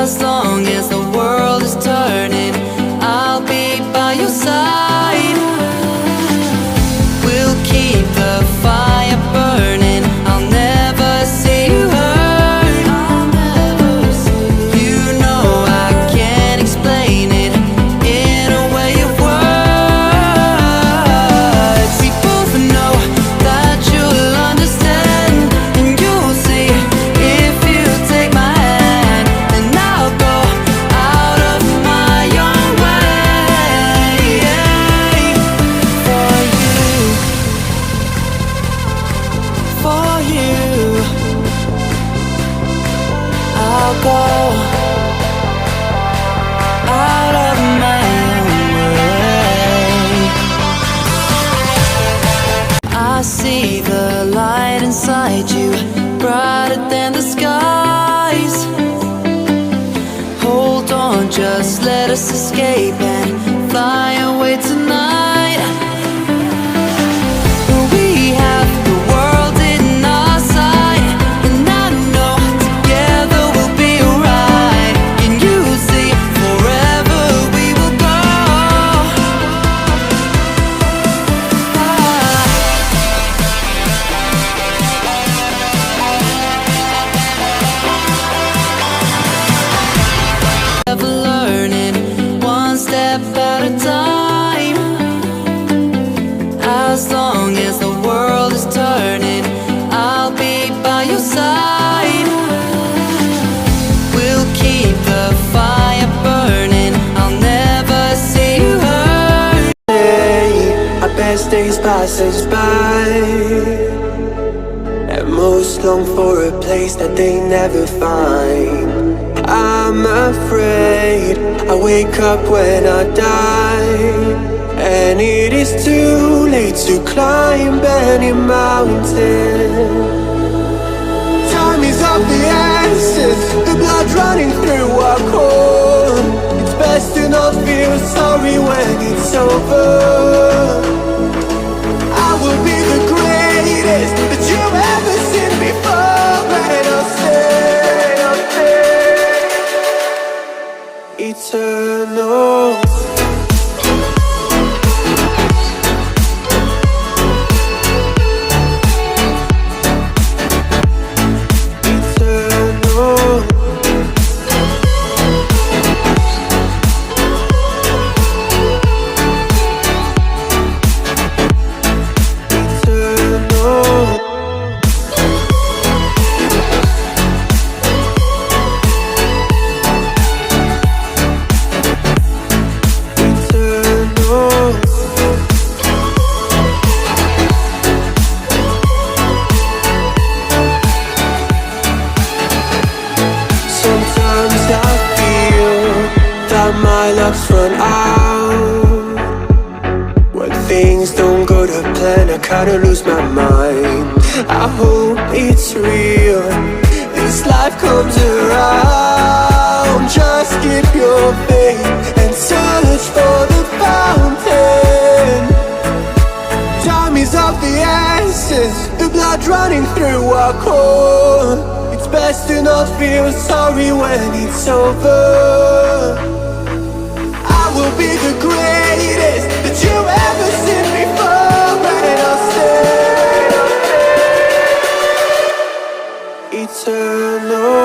As long on, just let us escape and fly away tonight. Time. As long as the world is turning, I'll be by your side. We'll keep the fire burning. I'll never see you hurt. Our best days pass us by And most long for a place that they never find I'm afraid I wake up when I die And it is too late to climb any mountain Time is of the essence, the blood running through our core. It's best to not feel sorry when it's over. I kinda lose my mind. I hope it's real. This life comes around. Just keep your faith and search for the fountain. Time is of the essence, the blood running through our core. It's best to not feel sorry when it's over. I will be the greatest that you've ever seen before, Eternal.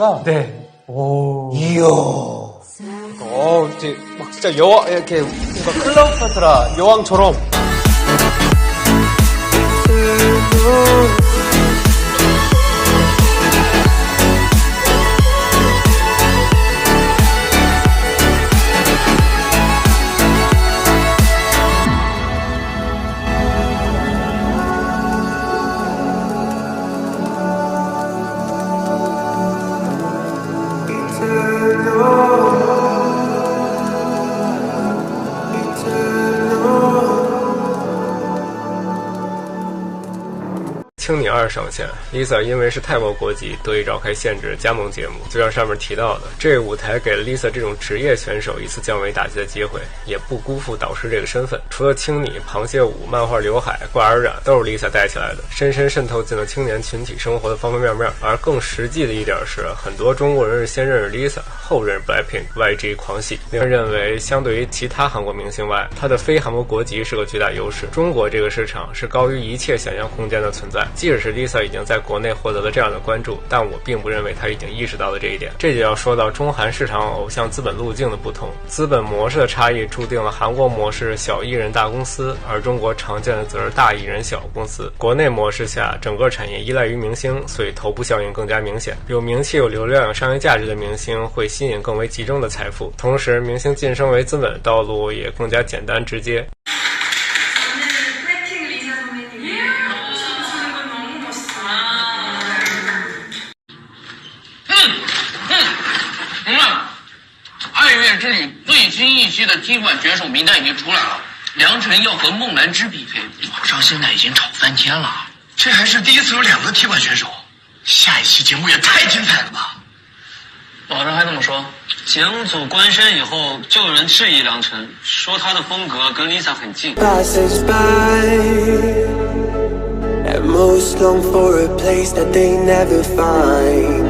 씨가 네. 오, 이야. 어, 이제 막 진짜 여왕 이렇게 뭔가 클라우파트라 여왕처럼 二上线，Lisa 因为是泰国国籍，得以召开限制加盟节目。就像上面提到的，这个舞台给了 Lisa 这种职业选手一次降维打击的机会，也不辜负导师这个身份。除了青你、螃蟹舞、漫画刘海、挂耳染，都是 Lisa 带起来的，深深渗透进了青年群体生活的方方面面。而更实际的一点是，很多中国人是先认识 Lisa，后认识 Blackpink、YG 狂喜，令人认为，相对于其他韩国明星外，她的非韩国国籍是个巨大优势。中国这个市场是高于一切想象空间的存在。即使是 Lisa 已经在国内获得了这样的关注，但我并不认为她已经意识到了这一点。这就要说到中韩市场偶像资本路径的不同，资本模式的差异注定了韩国模式小艺人大公司，而中国常见的则是大艺人小公司。国内模式下，整个产业依赖于明星，所以头部效应更加明显。有名气、有流量、有商业价值的明星会吸引更为集中的财富，同时明星晋升为资本的道路也更加简单直接。二月之旅最新一期的踢馆选手名单已经出来了，梁晨要和孟兰芝 PK，网上现在已经吵翻天了。这还是第一次有两个踢馆选手，下一期节目也太精彩了吧！网上还这么说，节目组官宣以后，就有人质疑梁晨，说他的风格跟 Lisa 很近。passes by and most long for a place that they never find